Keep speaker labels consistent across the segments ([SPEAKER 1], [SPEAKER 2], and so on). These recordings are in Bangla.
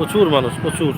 [SPEAKER 1] প্রচুর মানুষ, প্রচুর।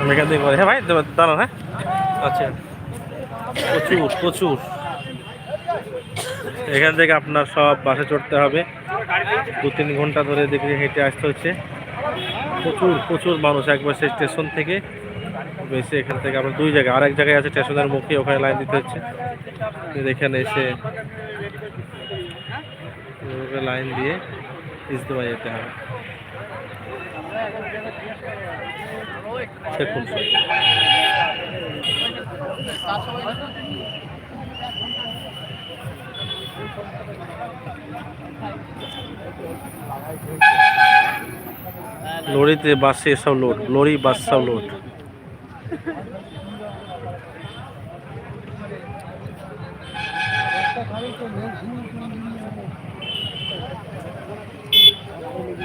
[SPEAKER 1] আমি এখান থেকে হ্যাঁ ভাই, দাঁড়ান হ্যাঁ। আচ্ছা। প্রচুর প্রচুর। এখান থেকে আপনার সব বাসে চড়তে হবে। দু তিন ঘণ্টা ধরে দেখে হেঁটে আসতে হচ্ছে। প্রচুর প্রচুর মানুষ একবার সেই স্টেশন থেকে বেশি এখান থেকে আমরা দুই জায়গায় আরেক জায়গায় আছে স্টেশনের মুখে, ওখানে লাইন দিতে হচ্ছে। এখানে এসে লাইন দিয়ে ইজতেমা যেতে হবে লরিতে বাসে সব লোড লরি বাস সব লোড
[SPEAKER 2] পুরো রাউন্ড আছে তারপরে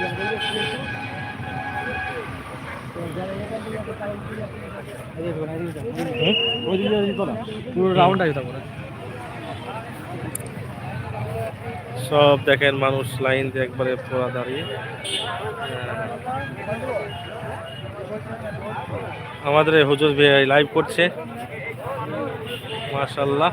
[SPEAKER 1] সব দেখেন মানুষ লাইন দিয়ে একবারে পুরা দাঁড়িয়ে। আমাদের হুজুর লাইভ করছে মাশাল্লাহ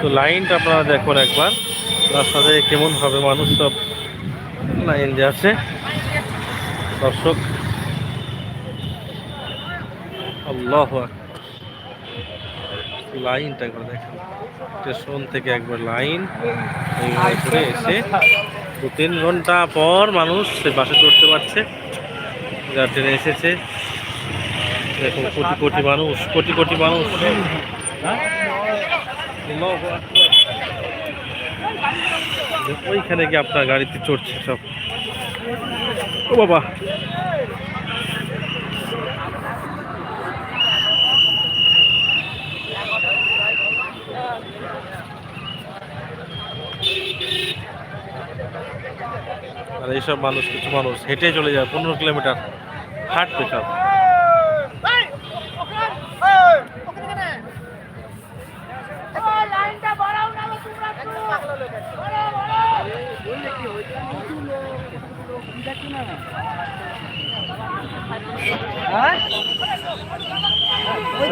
[SPEAKER 1] তো লাইনটা আপনারা দেখুন একবার। রাস্তাতে কেমন হবে মানুষ সব লাইন দিয়ে আছে। দর্শক লাইনটা একবার দেখেন। স্টেশন থেকে একবার লাইন। করে এসে দু তিন ঘণ্টা পর মানুষ সে বাসে চড়তে পারছে। যার ট্রেনে এসেছে। দেখুন, কোটি কোটি মানুষ, কোটি কোটি মানুষ। ওইখানে গিয়ে আপনার গাড়িতে চড়ছে সব। ও বাবা। আর এইসব মানুষ কিছু মানুষ হেঁটে চলে যায় পনেরো কিলোমিটার হাঁটবে সব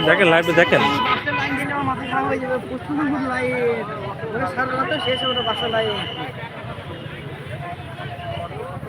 [SPEAKER 1] দেখেন লাইভে দেখেন
[SPEAKER 2] মাথা খারাপ হয়ে যাবে প্রচুর ওরা সারা রাতে শেষ হবে বাসা লাইন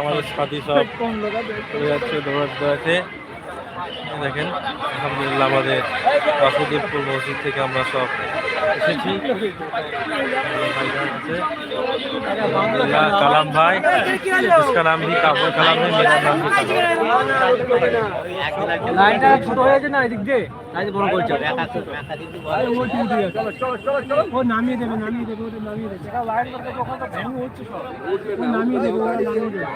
[SPEAKER 1] আমাদের সাথী সব যাচ্ছে আছে দেখেন আলহামদুলিল্লাহ আমাদের বাসুদেবপুর মসজিদ থেকে আমরা সব এসেছি ভাইজান আছে। আলহামদুলিল্লাহ কালাম ভাই इसका नाम भी काबुल कलाम है मेरा नाम भी कलाम
[SPEAKER 2] লাইনটা ছোট হয়েছে না এদিক দিয়ে তাই বড় করছে ও নামিয়ে দেবে নামিয়ে দেবে ওটা নামিয়ে দেবে যেটা লাইন করতে তখন তো ভ্যানু হচ্ছে সব ও নামিয়ে দেবে ওরা নামিয়ে দেবে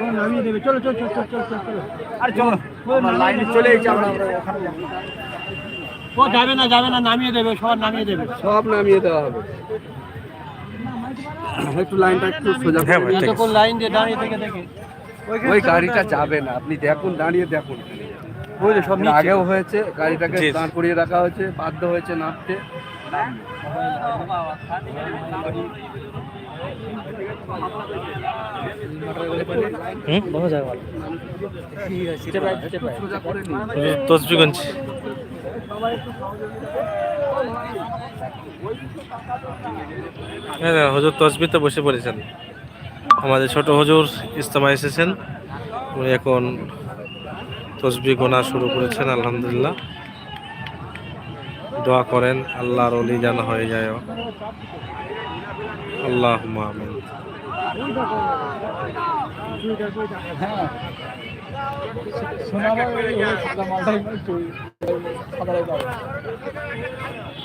[SPEAKER 2] ও নামিয়ে দেবে চলো চলো চলো চলো চলো চলো আরে চলো লাইনে চলে এসেছি আমরা ও যাবে না যাবে না নামিয়ে দেবে সব নামিয়ে দেবে।
[SPEAKER 3] সব নামিয়ে দেওয়া হবে। একটু লাইনটা একটু সোজা
[SPEAKER 1] হ্যাঁ
[SPEAKER 2] লাইন দিয়ে দাঁড়িয়ে থেকে দেখে।
[SPEAKER 3] ওই গাড়িটা যাবে না আপনি দেখুন দাঁড়িয়ে দেখুন। ওই সব আগেও হয়েছে গাড়িটাকে দাঁড় করিয়ে রাখা হয়েছে বাধ্য হয়েছে নামতে।
[SPEAKER 1] তসবিগঞ্জ। হ্যাঁ হ্যাঁ, হুজুর তসবিতে বসে পড়েছেন। আমাদের ছোট হজুর ইস্তমা এসেছেন। উনি এখন তসবি গোনা শুরু করেছেন আলহামদুলিল্লাহ। দোয়া করেন আল্লাহর অলি যেন হয়ে যায়। আল্লাহ আমিন।
[SPEAKER 4] সোনাবার সাদা মালটাই